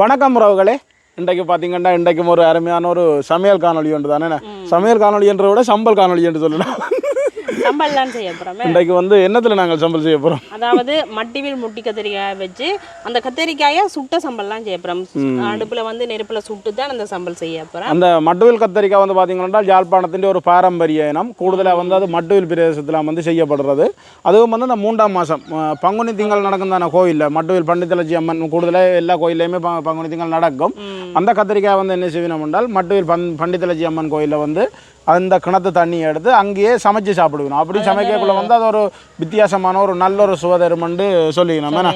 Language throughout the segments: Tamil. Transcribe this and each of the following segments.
வணக்கம் உறவுகளே. இன்றைக்கு பார்த்தீங்கன்னா இன்றைக்கும் ஒரு அருமையான ஒரு சமையல் காணொளி ஒன்று தானே சமையல் காணொளி என்றதை விட சம்பல் காணொளி என்று சொல்லலாம் சம்பல்லாம் செய்ய போகிறோமே இன்றைக்கு வந்து என்னத்தில் நாங்கள் சம்பல் செய்ய போகிறோம் அதாவது மட்டிவில் முட்டி கத்திரிக்காய் வச்சு அந்த கத்திரிக்காயை சுட்ட சம்பல்லாம் செய்ய போகிறோம் அடுப்பில் வந்து நெருப்பில் சுட்டு தான் அந்த சம்பல் செய்ய போகிறோம் அந்த மட்டுவில் கத்தரிக்காய் வந்து பார்த்தீங்கன்னா யாழ்ப்பாணத்தின் ஒரு பாரம்பரிய இனம். கூடுதலாக வந்து அது மட்டுவில் பிரதேசத்தில் வந்து செய்யப்படுறது. அதுவும் வந்து இந்த மூன்றாம் மாதம் பங்குனி திங்கள் நடக்கும் தானே கோயிலில்? மட்டுவில் பண்டித்தலட்சி அம்மன் கூடுதலாக எல்லா கோயில்லையுமே பங்குனி திங்கள் நடக்கும். அந்த கத்திரிக்காய் வந்து என்ன செய்யணும் என்றால் மட்டுவில் பண் பண்டித்தலட்சி அம்மன் கோயிலில் வந்து அந்த கிணத்து தண்ணியை எடுத்து அங்கேயே சமைச்சு சாப்பிடுக்கணும். அப்படி சமைக்கக்குள்ள வந்து அது ஒரு வித்தியாசமான ஒரு நல்ல ஒரு சுவதருமண்டு சொல்லிக்கணும்.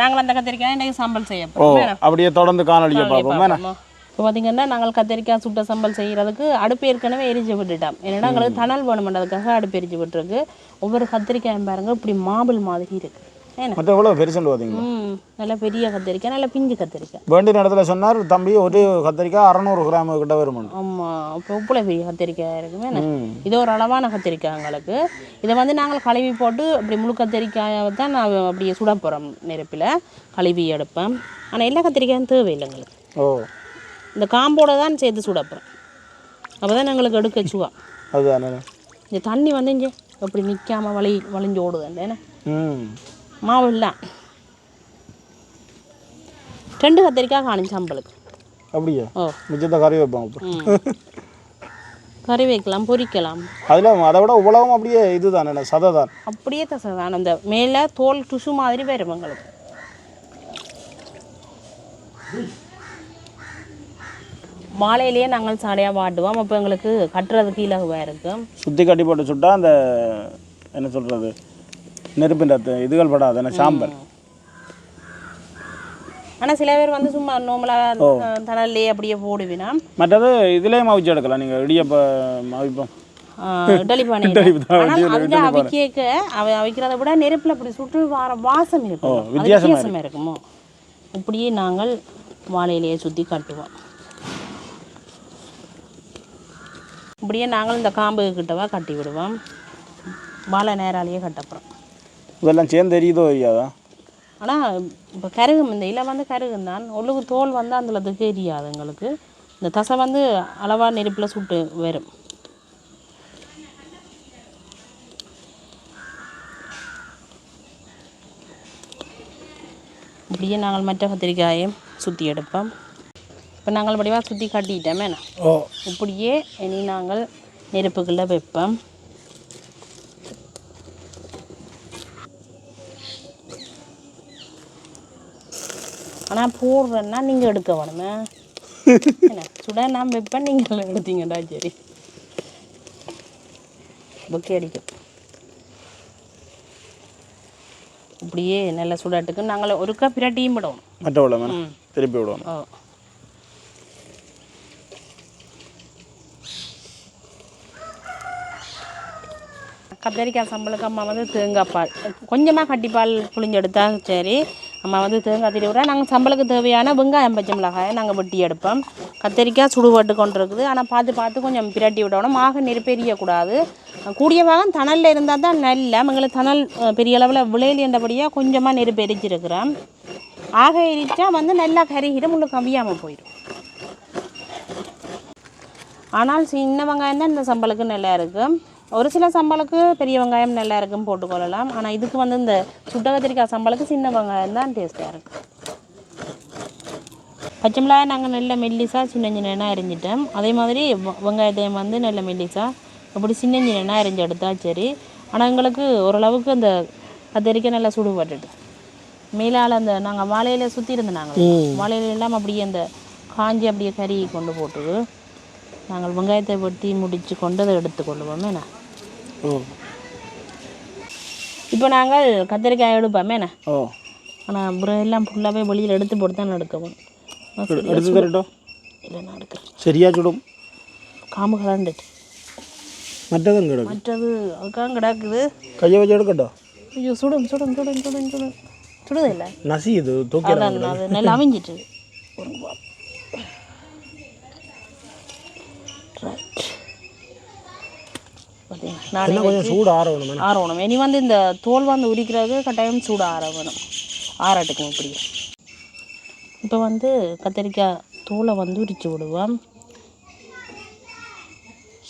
நாங்கள் அந்த கத்திரிக்காய் சம்பல் செய்ய ஓ அப்படியே தொடர்ந்து காணொலியை பார்ப்போம். என்ன? இப்போ பார்த்தீங்கன்னா நாங்கள் கத்திரிக்காய் சுட்ட சம்பல் செய்கிறதுக்கு அடுப்பு ஏற்கனவே எரிஞ்சு விட்டுட்டோம். என்னன்னா எங்களுக்கு தணல் வேணுமென்றதுக்காக அடுப்பு எரிஞ்சு விட்டுருக்கு. ஒவ்வொரு கத்திரிக்காயும் பாருங்க இப்படி மாபிள் மாதிரி இருக்கு. ஏன்னா மற்ற எவ்வளோ பெருசுன்னு பார்த்தீங்களா நல்ல பெரிய கத்திரிக்காய் நல்ல பிஞ்சு கத்திரிக்காய். வேண்டிய நேரத்தில் சொன்னார் தம்பி ஒரு கத்திரிக்காய் அறநூறு கிராம் கிட்ட வருமானம் ஆமாம் இப்போ உப்புல பெரிய கத்திரிக்காய் இருக்குமே. இது ஒரு அளவான கத்திரிக்காய் எங்களுக்கு. இதை வந்து நாங்கள் கழுவி போட்டு அப்படி முழு கத்திரிக்காயை தான் நான் அப்படியே சுட போகிறோம் நெருப்பில். கழுவி எடுப்பேன். ஆனால் எல்லா கத்திரிக்காயும் தேவையில்லை எங்களுக்கு. ஓ. இந்த காம்போட தான் சேர்த்து சுட போகிறோம் அப்போ தான் எங்களுக்கு எடுக்க சுவா. அதுதானே. இந்த தண்ணி வந்து இங்கே அப்படி நிற்காம வழி வழிஞ்சு ஓடுது என்ன? ம். மாவு இல்லை ரெண்டு கத்திரிக்காய் காணும் சம்பளுக்கு அப்படியா? ஓ. மிச்சத்தை கறி வைப்பாங்க கறி வைக்கலாம் பொரிக்கலாம் அதில் அதை விட உலகம் அப்படியே இதுதானே சதை தான் அப்படியே தசதான் அந்த மேலே தோல் டுஷு மாதிரி வரும் எங்களுக்கு. மாலையிலேயே நாங்கள் சாடையாக வாட்டுவோம். அப்போ எங்களுக்கு கட்டுறதுக்கு இலகுவாக இருக்கும் சுற்றி கட்டி போட்டு சுட்டா அந்த என்ன சொல்கிறது நெருப்பின் இதுகள் படாது என்ன சாம்பல். ஆனால் சில பேர் வந்து சும்மா நோமலாக தணல்லே அப்படியே போடுவினா மற்றது இதுலேயும் அவிச்சு எடுக்கலாம். நீங்கள் இடியப்ப பானை அதுல அவிக்க அவ அவிக்கிறத விட நெருப்பில் அப்படி சுட்டு வர வாசம் இருக்கும். அது வித்தியாசமா வித்தியாசமா இருக்குமோ? இப்படியே நாங்கள் வாழையிலேயே சுற்றி கட்டுவோம். இப்படியே நாங்கள் இந்த காம்பு கிட்டவா கட்டி விடுவோம். வாழை நேராலேயே கட்டப்புறோம். இதெல்லாம் சேர்ந்து தெரியுதோ தெரியாதா ஆனால் இப்போ கருகும் இந்த இலை வந்து கருகும் தான். ஒழுகு தோல் வந்து அதில் தெரியாது எங்களுக்கு. இந்த தசை வந்து அளவாக நெருப்பில் சுட்டு வரும் இப்படியே நாங்கள் மற்ற கத்திரிக்காயையும் சுற்றி எடுப்போம். இப்போ நாங்கள் வடிவாக சுற்றி கட்டிட்டோமே ஓ. இப்படியே இனி நாங்கள் நெருப்புக்குள்ளே வைப்போம். ஆனால் போடுறேன்னா நீங்கள் எடுக்க வேணுமே. என்ன? சுட நான் வைப்பேன் நீங்கள் எடுத்தீங்கடா சரி. புக்கே அடிக்கும். இப்படியே நல்ல சுடாட்டுக்கு நாங்கள் ஒருக்கா பிரட்டியும் விடுவோம் மற்ற விட திருப்பி விடுவோம். ஓ கத்தரிக்காய் சம்பளுக்கு அம்மா வந்து தேங்காய் பால். கொஞ்சமாக கட்டிப்பால் புளிஞ்செடுத்தா சரி. நம்ம வந்து தேங்காய் திரி விட நாங்கள் சம்பளுக்கு தேவையான வெங்காயம் பச்சை மிளகாயை நாங்கள் வெட்டி எடுப்போம். கத்திரிக்காய் சுடுபட்டு கொண்டு இருக்குது. ஆனால் பார்த்து பார்த்து கொஞ்சம் பிரட்டி விடணும். மாக நெருப்பெரியக்கூடாது கூடிய பாகம் தணலில் இருந்தால் தான் நல்ல. எங்களுக்கு தணல் பெரிய அளவில் விளையல் என்றபடியாக கொஞ்சமாக நெருப்பு எரிச்சிருக்கிறோம் ஆக எரிச்சா வந்து நல்லா கருகிடும் உள்ள கவியாமல் போயிடும். ஆனால் சின்ன வெங்காயம் தான் இந்த சம்பளுக்கு நல்லா இருக்கும் ஒரு சில சம்பளுக்கு பெரிய வெங்காயம் நல்லா இருக்கும் போட்டுக்கொள்ளலாம் ஆனால் இதுக்கு வந்து இந்த சுட்ட கத்திரிக்காய் சம்பளுக்கு சின்ன வெங்காயம் தான் டேஸ்ட்டாக இருக்கும். பச்சை மிளகாய் நாங்கள் நல்ல மெல்லிசா சின்ன சின்ன அரிஞ்சிட்டோம் அதே மாதிரி வெங்காயத்தையும் வந்து நல்ல மெல்லிசா அப்படி சின்ன சின்ன அரிஞ்சு எடுத்தா சரி. ஆனால் எங்களுக்கு ஓரளவுக்கு அந்த கத்திரிக்காய் நல்லா சுடுபட்டுட்டு. மேலால் அந்த நாங்கள் வாழையில சுற்றி இருந்தோம் நாங்கள் வாழையில எல்லாம் அப்படியே அந்த காஞ்சி அப்படியே கறி கொண்டு போட்டு நாங்கள் வெங்காயத்தை வெட்டி முடித்து கொண்டு அதை எடுத்துக்கொள்வோம் என்ன? இப்போ நாங்கள் கத்திரிக்காய் எடுப்போமே என்ன? ஓ. ஆனால் அப்புறம் எல்லாம் ஃபுல்லாகவே வெளியில் எடுத்து போட்டு தான் எடுக்கவும். எடுத்து தரட்டும் இல்லை நான் எடுக்கிறேன். சரியா சுடும். காம்பு கலண்டுட்டு மற்றதும் கிடக்கு. மற்றது அதுக்காக கிடக்குது. கையை வச்சு எடுக்கட்டும் ஐயோ சுடும் சுடும் சுடும் சுடும் சுடும். சுடுது இல்லை? நசி இது தூக்கி நல்லா அவிஞ்சிட்டு ஒரு பார்த்தீங்களா? நானே கொஞ்சம் சூடு ஆற வேணும் ஆறணும் இனி வந்து இந்த தோல் வந்து உரிக்கிறது கட்டாயம் சூடு ஆற வேணும் ஆறட்டுக்கும் இப்படி. இப்போ வந்து கத்திரிக்காய் தூளை வந்து உரிச்சு விடுவோம்.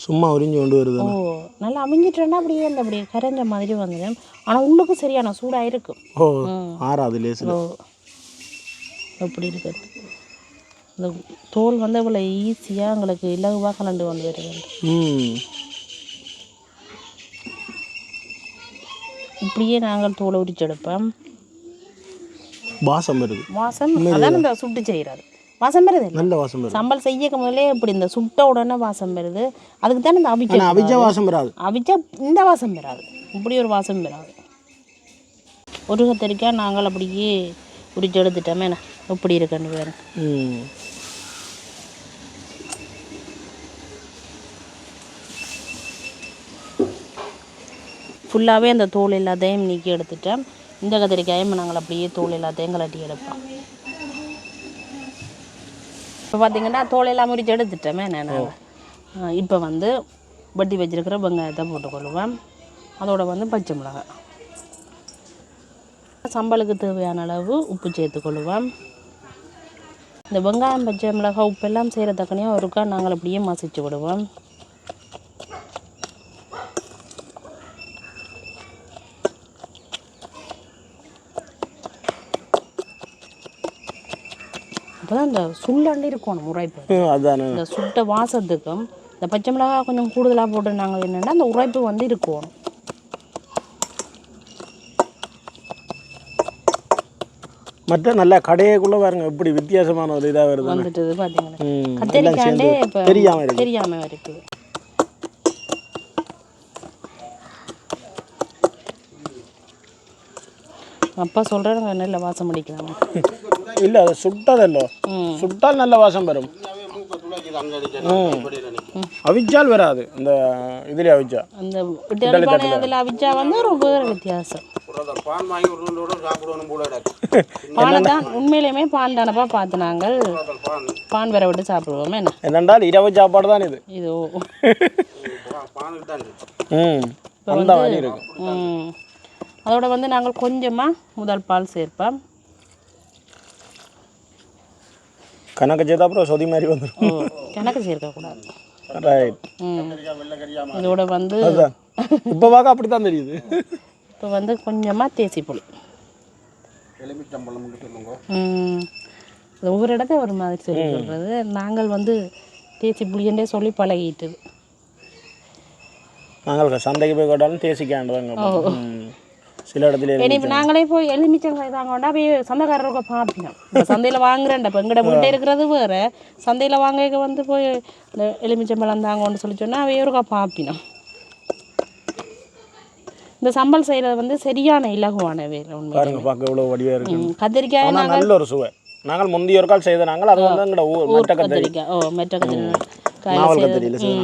சும்மா உறிஞ்சு கொண்டு வருது ஓ நல்லா அமைஞ்சிட்டேன்னா அப்படியே அந்த அப்படியே கரைஞ்ச மாதிரி வந்துடும். ஆனால் உள்ளுக்கு சரியான சூடாக இருக்கும் ஓ ஆறாது லேசில். ஓ அப்படி இருக்குது இந்த தோல் வந்து அவ்வளோ ஈஸியாக எங்களுக்கு இலகுவாக கலந்து கொண்டு வருது. ம். இப்படியே நாங்கள் தோலை உரிச்சு எடுப்போம். வாசம் வருது. வாசம்? அதான் இந்த சுட்டு செய்கிறது வாசம் வருது? நல்ல வாசம் வருது. சம்பல் செய்யக்க முதலே இப்படி இந்த சுட்ட உடனே வாசம் வருது. அதுக்கு தானே இந்த அவிச்ச அவிச்சா வாசம் வராது. அவிச்சா இந்த வாசம் வராது. இப்படி ஒரு வாசம் வராது. ஒரு கத்திரிக்காய் நாங்கள் அப்படியே உரிச்சு எடுத்துட்டோமே என்ன? எப்படி இருக்குன்னு வேறு. ஃபுல்லாகவே அந்த தோல் எல்லாத்தையும் நீக்கி எடுத்துட்டேன் இந்த கத்திரிக்காயும் நாங்கள் அப்படியே தோல் எல்லாத்தையும் கலட்டி எடுப்போம். இப்போ பார்த்தீங்கன்னா தோல் எல்லாம் முறிச்சு எடுத்துட்டோமே நான். இப்போ வந்து வட்டி வச்சிருக்கிற வெங்காயத்தை போட்டுக்கொள்ளுவேன் அதோட வந்து பச்சை மிளகாய். சம்பளுக்கு தேவையான அளவு உப்பு சேர்த்துக்கொள்ளுவேன் இந்த வெங்காயம் பச்சை மிளகாய் உப்பெல்லாம் செய்கிற தக்கனையாக ஒருக்கா நாங்கள் அப்படியே மசிச்சு விடுவோம். அப்போ தான் இந்த சுள்ளண்டி இருக்கணும் உரைப்பு இந்த சுட்ட வாசத்துக்கும் இந்த பச்சை மிளகாய் கொஞ்சம் கூடுதலாக போட்டு நாங்கள் என்னென்னா அந்த உரைப்பு வந்து இருக்கணும். மற்ற நல்ல கடையக்குள்ளே பாருங்க எப்படி வித்தியாசமான ஒரு இதாக வருது வந்துட்டு பார்த்தீங்கன்னா கத்திரிக்காண்டே இப்போ தெரியாம இருக்கு. தெரியாமல் இருக்குது அப்பா சொல்கிறாங்க நல்ல வாசம் அடிக்கலாம். இல்லை அது சுட்டதல்லோ சுட்டால் நல்ல வாசம் வரும். அவிச்சால் வராது இந்த இதுலேயே அவிச்சா அந்த அதில் அவிச்சா வந்து ஒரு வேறு வித்தியாசம் பானை தான் உண்மையிலுமே பான் தானப்பா பார்த்து நாங்கள் பான் வேற விட்டு சாப்பிடுவோமே என்ன என்னென்றால் இரவு சாப்பாடு தான் இது இது ம் அந்த இருக்கும் ம் அதோட வந்து நாங்கள் கொஞ்சமாக முதல் பால் சேர்ப்போம் கணக்கு சேர்த்தா அப்புறம் சொதி மாதிரி வந்துடும் கணக்கு சேர்க்கக்கூடாது ரைட் ம். இதோட வந்து அதுதான். இப்போ பார்க்க அப்படி தான் தெரியுது. இப்போ வந்து கொஞ்சமாக தேசி புளி. ஒவ்வொரு இடத்த ஒரு மாதிரி சொல்லி சொல்கிறது நாங்கள் வந்து தேசி புளியண்டே சொல்லி பழகிட்டுது. நாங்கள் சந்தைக்கு போய் கேட்டாலும் தேசிக்காண்டுதாங்க. சில இடத்துல நாங்களே போய் எலுமிச்சங்காய் தாங்கண்டா போய் சந்தைக்காரருக்கு பார்ப்போம் சந்தையில் வாங்குறேன்டா இப்போ எங்கட வீட்டை இருக்கிறது வேறு. சந்தையில் வாங்க வந்து போய் இந்த எலுமிச்சம்பழம் தாங்கன்னு சொல்லி சொன்னால் அவையோருக்கா பார்ப்பினோம் இந்த சம்பல் செய்கிறது வந்து சரியான இலகுவான வேலை உண்மை பாருங்க பார்க்க எவ்வளோ வடிவாக இருக்கு. கத்திரிக்காய் நல்ல ஒரு சுவை. நாங்கள் முந்தைய ஒரு கால் செய்த நாங்கள் அது வந்து எங்களோட ஊர் மட்ட கத்தரி. கத்திரிக்காய். ஓ மெட்ட கத்திரிக்காய்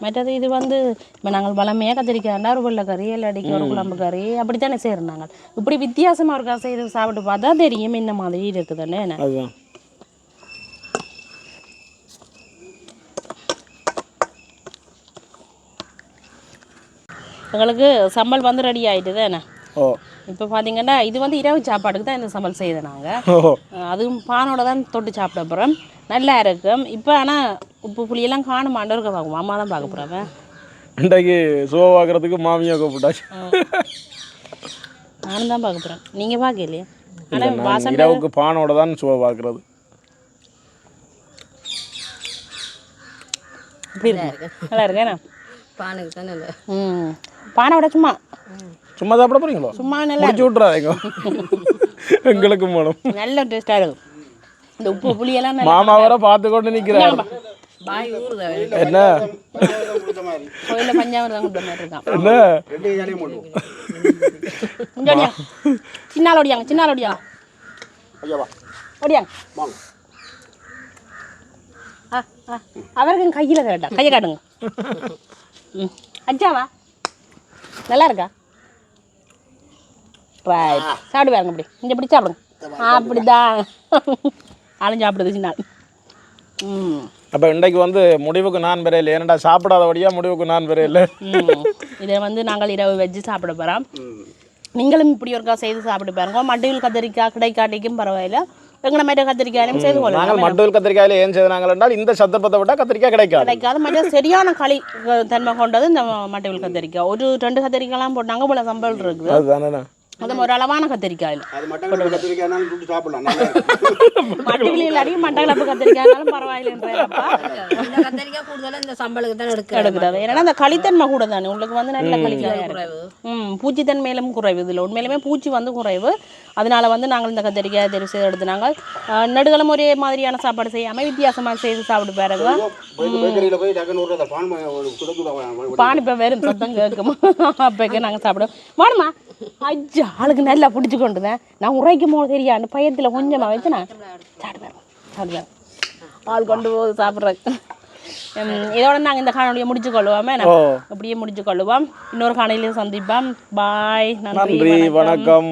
மற்றது இது வந்து இப்போ நாங்கள் வளமையாக கத்திரிக்காய்னா ஒரு வெள்ளை கறி இல்லாட்டிக்கு ஒரு குழம்பு கறி அப்படித்தானே செய்கிறோம் நாங்கள் இப்படி வித்தியாசமாக இருக்கா செய்து சாப்பிட்டு பார்த்தா தெரியும் என்ன மாதிரி இருக்குதுன்னு. அதுதான். எங்களுக்கு சம்பல் வந்து ரெடி ஆகிட்டுது என்ன ஓ. இப்போ பார்த்தீங்கன்னா இது வந்து இரவு சாப்பாடுக்கு தான் இந்த சம்பல் செய்த நாங்கள் அதுவும் பானோட தான் தொட்டு சாப்பிட போகிறோம் நல்லா இருக்கும். இப்போ ஆனால் உப்பு புளியெல்லாம் காணுமாண்டோ இருக்க பார்க்கும் அம்மா தான் பார்க்க போகிறவன் இன்றைக்கு சுவை பார்க்குறதுக்கு மாமியா கூப்பிட்டாச்சு நானும் தான் பார்க்க போகிறேன் நீங்கள் பார்க்கலையே ஆனால் வாசம் இரவுக்கு பானோட தான் சுவை பார்க்குறது இப்படி இருக்கு. நல்லா இருக்கேண்ணா பானுக்கு தானே இல்லை. ம். பானை விட சும்மா. சும்மா சாப்பிட போறீங்களோ? சும்மா நல்லா முடிச்சு விட்றாதீங்க எங்களுக்கு மூலம் நல்ல டேஸ்ட்டாக இருக்கும். இந்த உப்பு புளியெல்லாம் நல்லா மாமா வர பார்த்து கொண்டு நிற்கிறாரு பாய் ஊறுதா என்ன? கோயிலில் பஞ்சாமிரதம் கொடுத்த மாதிரி இருக்கான். என்ன? இங்க ஓடியாங்க சின்னால் ஓடியாங்க சின்னால் ஓடியாங்க ஓடியாங்க ஆ ஆ. அவருக்கு கையில் கேட்டா. கையை காட்டுங்க. ம். அச்சாவா நல்லா இருக்கா? சாப்பிடு பாருங்க இப்படி இங்கே இப்படி சாப்பிடுங்க. அப்படிதான். ஆளும் சாப்பிடுது சின்ன ஆள். ம். அப்போ இன்றைக்கு வந்து முடிவுக்கு நான் பெறையில ஏனடா சாப்பிடாதபடியா முடிவுக்கு நான் பெறையில. இதை வந்து நாங்கள் இரவு வச்சு சாப்பிட போகிறோம் நீங்களும் இப்படி ஒருக்கா செய்து சாப்பிட்டு பாருங்க. மட்டையில் கத்தரிக்காய் கிடைக்காட்டிக்கும் பரவாயில்ல. எங்களை மாதிரி கத்திரிக்காயும் செய்து நாங்கள் கொள்ளலாம் மட்டுவில் கத்திரிக்காயில ஏன் செய்தாங்க என்றால் இந்த சந்தர்ப்பத்தை விட்டால் கத்திரிக்காய் கிடைக்காது. கிடைக்காது. மற்ற சரியான களி தன்மை கொண்டது இந்த மட்டைவில் கத்திரிக்காய். ஒரு ரெண்டு கத்திரிக்காய்லாம் போட்டாங்க போல சம்பல் இருக்குது. அதுதானே அது ஒரு அளவான கத்திரிக்காய் அது மட்டும் கத்திரிக்காய் சுட்டு சாப்பிடலாம் நல்லா இருக்கும். மட்டைவில் இல்லாட்டியும் மட்டக்களப்பு கத்திரிக்காய்னாலும் பரவாயில்லைன்றப்பா இந்த கத்தரிக்காய் கூடுதலாக இந்த சம்பளுக்கு தான் எடுக்க எடுக்கிறது ஏன்னா அந்த களித்தன்மை கூட தானே. உங்களுக்கு வந்து நல்ல களிக்காயா ம் பூச்சித்தன்மையிலும் குறைவு இதில். உண்மையிலுமே பூச்சி வந்து குறைவு. அதனால வந்து நாங்கள் இந்த கத்திரிக்காய் தெரிவு செய்து எடுத்து நாங்கள் அஹ், நெடுகளும் ஒரே மாதிரியான சாப்பாடு செய்யாமல் வித்தியாசமாக செய்து சாப்பிட்டு பாருங்க பான் இப்போ வெறும் சத்தம் கேட்கும். அப்போக்கே நாங்கள் சாப்பிடுவோம். வேணுமா ஐயா ஆளுக்கு நல்லா பிடிச்சி கொண்டுதான் நான் உரைக்கும் போது தெரியாது பயத்தில் கொஞ்சமாக வச்சு நான் சாப்பிடுவேன் சாப்பிடுவேன் ஆள் கொண்டு போது சாப்பிட்றது இதோட நாங்கள் இந்த காணொலியை முடிச்சு கொள்வோமே. அப்படியே முடிச்சு கொள்வோம். இன்னொரு காணொலியில் சந்திப்போம். பாய் நன்றி வணக்கம்.